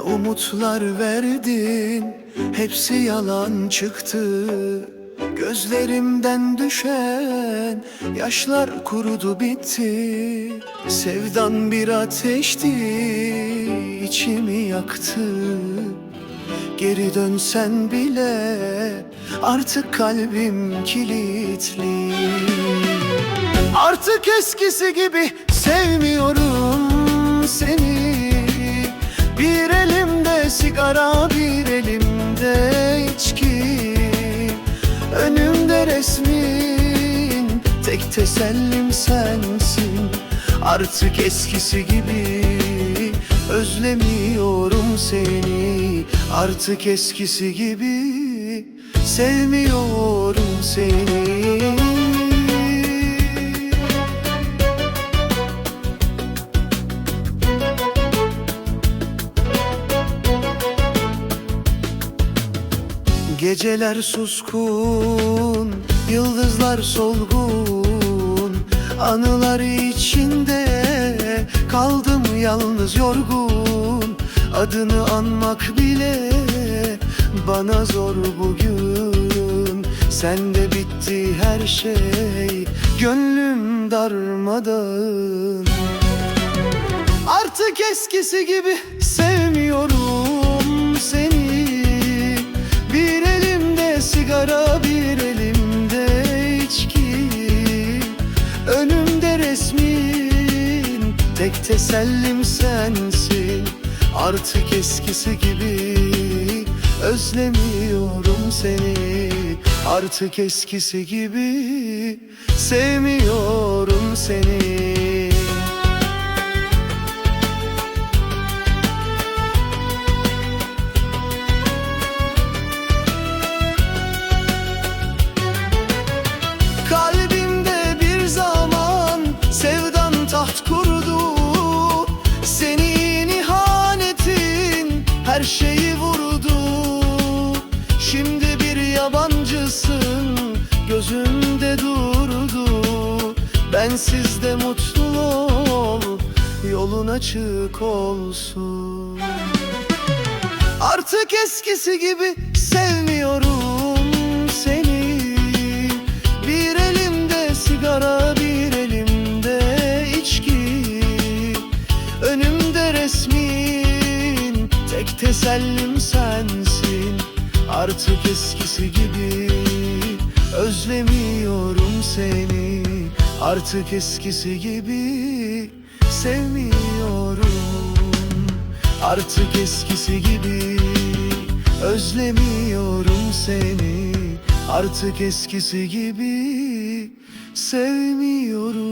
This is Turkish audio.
umutlar verdin Hepsi yalan çıktı. Gözlerimden düşen Yaşlar kurudu bitti. Sevdan bir ateşti içimi yaktı. Geri dönsen bile Artık kalbim kilitli. Artık eskisi gibi sevmiyorum seni. Bir sigara bir elimde içki. Önümde resmin tek tesellim sensin. Artık eskisi gibi özlemiyorum seni. Artık eskisi gibi sevmiyorum seni Geceler suskun, yıldızlar solgun. Anılar içinde kaldım yalnız yorgun. Adını anmak bile bana zor bugün. Sende bitti her şey, gönlüm darmadağın. Artık eskisi gibi sevmiyorum tek tesellim sensin Artık eskisi gibi. Özlemiyorum seni Artık eskisi gibi. Sevmiyorum seni her şeyi vurdu. Şimdi bir yabancısın gözümde durdu. Bensiz de mutlu ol yolun açık olsun. Artık eskisi gibi sevmiyorum tesellim sensin. Artık eskisi gibi özlemiyorum seni. Artık eskisi gibi sevmiyorum. Artık eskisi gibi özlemiyorum seni. Artık eskisi gibi sevmiyorum